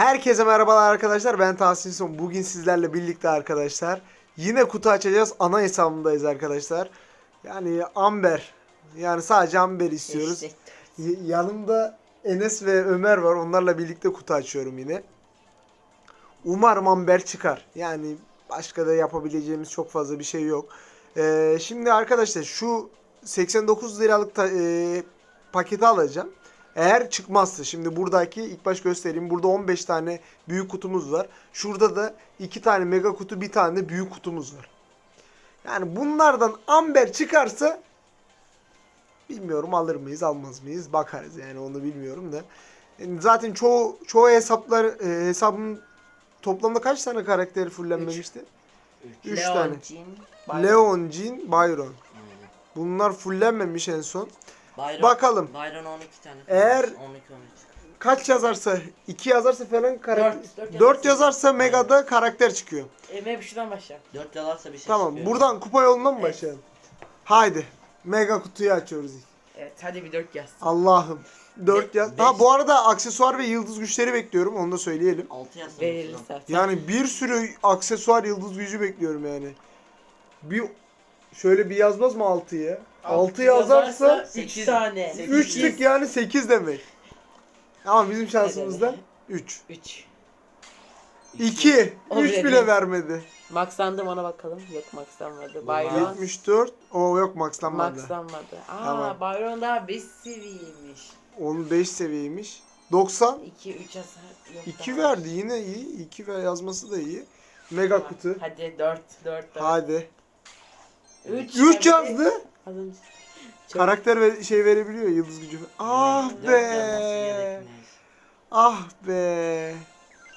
Herkese merhabalar arkadaşlar. Ben Tahsin Son. Bugün sizlerle birlikte arkadaşlar. Yine kutu açacağız. Ana hesabımdayız arkadaşlar. Yani Amber. Yani sadece Amber istiyoruz. Yanımda Enes ve Ömer var. Onlarla birlikte kutu açıyorum yine. Umarım Amber çıkar. Yani başka da yapabileceğimiz çok fazla bir şey yok. Ee, şimdi arkadaşlar şu 89 liralık ta- e, paketi alacağım. Eğer çıkmazsa şimdi buradaki ilk baş göstereyim. Burada 15 tane büyük kutumuz var. Şurada da 2 tane mega kutu, bir tane de büyük kutumuz var. Yani bunlardan Amber çıkarsa bilmiyorum alır mıyız, almaz mıyız bakarız yani onu bilmiyorum da. Yani zaten çoğu çoğu hesaplar e, hesabın toplamda kaç tane karakteri fullenmemişti? 3 Leon, tane. Leon, Jin, Byron. Aynen. Bunlar fullenmemiş en son. Byron, Bakalım. Byron 12 tane. Eğer- 12 13. Kaç yazarsa, 2 yazarsa falan karakter. Dört, dört 4 yazarsa- yazarsa Mega'da karakter çıkıyor. Emre bir şuradan başla. 4 yalarsa bir şey Tamam. çıkıyor. Buradan kupa yoluna mı Evet. başlayalım? Haydi. Mega kutuyu açıyoruz ilk. Evet hadi bir dört yaz. Allah'ım. 4 yaz. beş. Ha bu arada aksesuar ve yıldız güçleri bekliyorum. Onu da söyleyelim. 6 yazsa Verilirse şuradan. artık. Yani bir sürü aksesuar yıldız gücü bekliyorum yani. Bir şöyle bir yazmaz mı 6'ya? 6 yazarsa 3 sekiz- tane. sekiz. 3'lük yani 8 demek. Ama bizim şansımızda 3. 3. 2. O 3 bile vermedi. Maxlandım ona bakalım. Yok maxlanmadı. Vay. Byron. 74. O yok maxlanmadı. Maxlanmadı. Aa Tamam. Byron daha 5 seviyeymiş. Onun 5 seviyeymiş. 90. 2 3 yazar. Yok 2 daha. verdi yine iyi. 2 ve yazması da iyi. Mega kutu. Hadi 4 4 4. Hadi. 3 3 yazdı. Az önce. Çok- Karakter ve şey verebiliyor yıldız gücü. Ah Dört be. gerekmez. Ah be.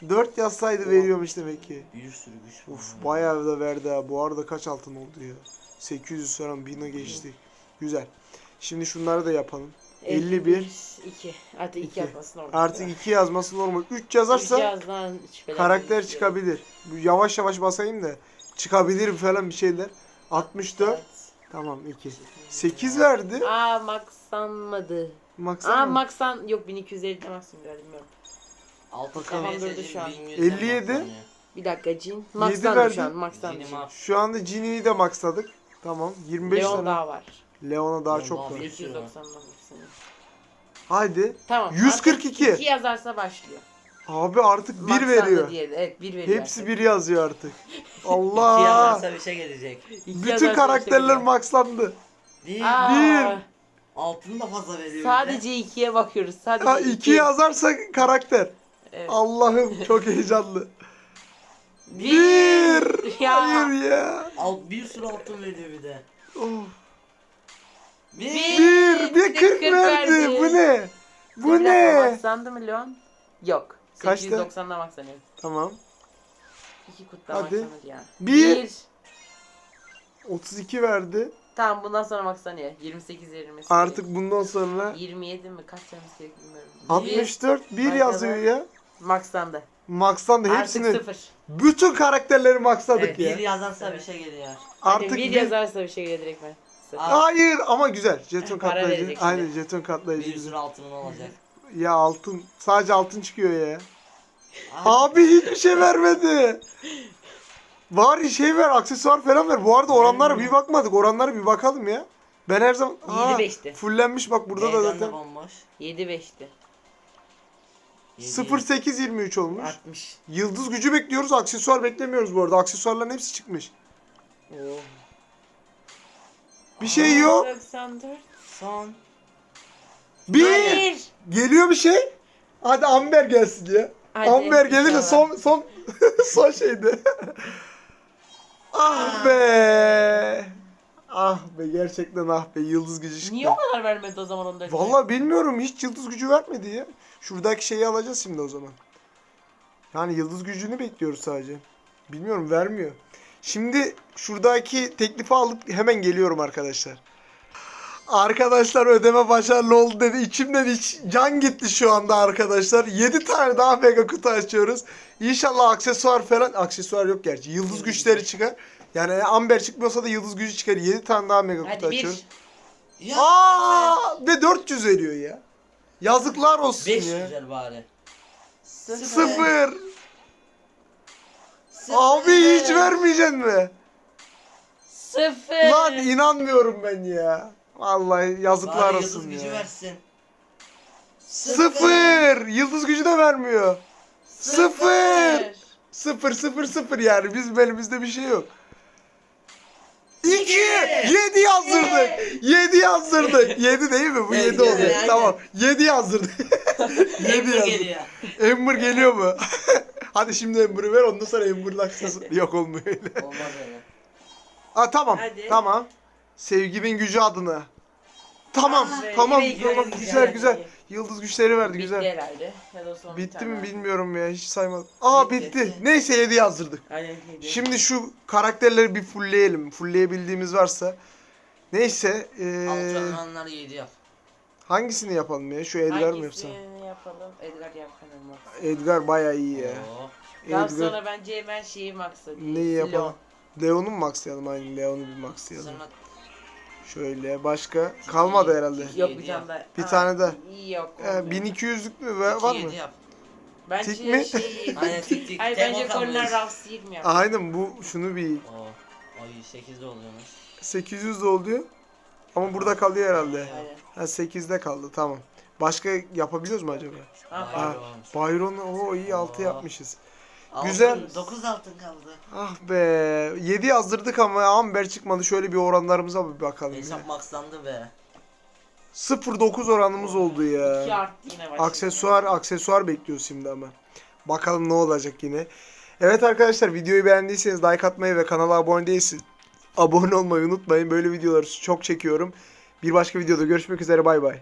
4 yazsaydı veriyormuş demek ki. Bir sürü güç var. Uf bayağı da verdi ha. Bu arada kaç altın oldu ya? 800 falan 1000'e geçtik. Güzel. Şimdi şunları da yapalım. 51. 2. Hadi 2 İki. yapmasın orada. Artık 2 yazması normal. 3 Üç yazarsa şüphelen karakter çıkabilir. Bu yavaş yavaş basayım da çıkabilir falan bir şeyler. 64. Tamam 2. 8 verdi. Aa maxlanmadı. Max Aa maxlan yok 1250 de maxim galiba bilmiyorum. 6 Kafam seviye durdu şu an. 57. Bir dakika Jin. Yedi Maxlandı verdi. şu an maxlandı. Yedi şu an. max. Şu anda Gini'yi de maxladık. Tamam. 25 Leon tane. daha var. Leon'a daha Leon çok daha var. bir- sürü var. 290'dan maxlanıyor. Haydi. Tamam. 142. 2 yazarsa başlıyor. Abi artık 1 Maxlandı veriyor. diye. Evet 1 veriyor. Hepsi artık. 1 yazıyor artık. 2 Allah. yazarsa bir şey gelecek. İki Bütün yazarsa karakterler maxlandı. Değil. Aa, Bir. Altını da fazla veriyor. Sadece 2'ye bakıyoruz. Sadece Ha 2. 2 yazarsa karakter. Evet. Allah'ım çok heyecanlı. Bir. 1. Ya. Hayır ya. Alt, bir sürü altın veriyor bir de. Of. Bir. Bir de 40 verdi. Bu ne? Bu Bir ne? Maxlandı mı Leon? Yok. Kaçtı? 890'da maxlanıyor. Tamam. 2 kutla Hadi. maxlanır ya. Bir. 32 verdi. Tamam bundan sonra maxlanıyor. 28 20. Artık bundan sonra 27 mi? Kaç gerek bilmiyorum. 64 1 Arkada. yazıyor ya. Max'tan da Artık hepsini 0. bütün karakterleri maxladık Evet, ya. Bir yazarsa bir şey geliyor. Artık Artık bir bir- yazarsa bir şey gelir direkt ben. Sıfır. Aa. Hayır ama güzel. Jeton Para katlayıcı. verecek şimdi. Aynen jeton katlayıcı. Bir güzel. sürü altının olacak. Ya altın. Sadece altın çıkıyor ya. Abi hiçbir şey vermedi. Var şey ver, aksesuar falan ver. Bu arada oranlara bir bakmadık. Oranlara bir bakalım ya. Ben her zaman... Aa, 7-5'ti. Fullenmiş bak burada da Meydan zaten. bomboş. 7 5'ti. Yedi. 0823 olmuş. 60. Yıldız gücü bekliyoruz. Aksesuar beklemiyoruz bu arada. Aksesuarların hepsi çıkmış. Oo. Bir şey yok. 94. Son. Bir. Hayır. Geliyor bir şey. Hadi Amber gelsin ya. Amber gelirse son son son şeydi. ah be. Ah be gerçekten ah be yıldız gücü çıktı. Niye o kadar vermedi o zaman ondan önce? Vallahi bilmiyorum hiç yıldız gücü vermedi ya. Şuradaki şeyi alacağız şimdi o zaman. Yani yıldız gücünü bekliyoruz sadece. Bilmiyorum vermiyor. Şimdi şuradaki teklifi alıp hemen geliyorum arkadaşlar. Arkadaşlar ödeme başarılı oldu dedi. İçimden iç, can gitti şu anda arkadaşlar. 7 tane daha mega kutu açıyoruz. İnşallah aksesuar falan. Aksesuar yok gerçi. Yıldız güçleri çıkar. Yani Amber çıkmıyorsa da yıldız gücü çıkar. 7 tane daha mega kutu Hadi bir. açıyoruz. Ya. Aa ve 400 veriyor ya. Yazıklar olsun 5 ya. güzel bari. Sıfır. Sıfır. Sıfır. Abi hiç vermeyeceksin mi? Sıfır. Lan inanmıyorum ben ya. Vallahi yazıklar Bari olsun yıldız gücü ya. versin. Sıfır. Yıldız gücü de vermiyor. Sıfır. Sıfır sıfır sıfır yani bizim elimizde bir şey yok. İki. Yedi yazdırdık. Yedi yazdırdık. Yedi değil mi? Bu Evet, yedi aynen. Tamam. Yedi yazdırdık. Yedi Emir yazdırdık. geliyor. Ember geliyor mu? Hadi şimdi Ember'ı ver ondan sonra Ember'la kısası. Yok olmuyor öyle. Olmaz öyle. Aa tamam. Hadi. Tamam. Sevgimin gücü adına. Tamam. Be, tamam. yine tamam. güzel, Güzel güzel. güzel. Yıldız güçleri verdi Bitti güzel. herhalde. Ya da son bir Bitti tane mi bilmiyorum ya hiç saymadım. Aa Bitti. bitti. Neyse 7 yazdırdık. Aynen yedi. Şimdi şu karakterleri bir fullleyelim. Fullleyebildiğimiz varsa. Neyse. Ee, Altı olanları yedi yap. hangisini yapalım ya? Şu Edgar mı yapsam? Hangisini yapalım? Edgar yapalım. mı? Edgar bayağı iyi ya. Oo. Daha Edgar. sonra bence hemen şeyi maksadı. Neyi yapalım? Leon'u mu maxlayalım? Aynen Leon'u bir maxlayalım. Sonra Şöyle başka kalmadı herhalde. Yok bir tane daha. Bir tane daha. Yok. Ee, olmuyor. 1200'lük mü var, mı? yap. Bence tik mi? Şey, Aynen tik tik. Hayır Tempo bence kalmış. Ruffs 20 yap. Aynen bu şunu bir Oo. Ay 8'de oluyormuş. 800 de oluyor. Ama burada kalıyor herhalde. Aynen. Ha 8'de kaldı tamam. Başka yapabiliyoruz mu acaba? Ha, Vay Byron o iyi 6 Oo. yapmışız. Altın, Güzel. 9 altın kaldı. Ah be 7 yazdırdık ama Amber çıkmadı. Şöyle bir oranlarımıza bir bakalım. ya. Hesap maxlandı be. 0.9 oranımız oldu 2 ya. arttı yine başladı. Aksesuar aksesuar bekliyoruz şimdi ama. Bakalım ne olacak yine. Evet arkadaşlar videoyu beğendiyseniz like atmayı ve kanala abone değilseniz abone olmayı unutmayın. Böyle videoları çok çekiyorum. Bir başka videoda görüşmek üzere bay bay.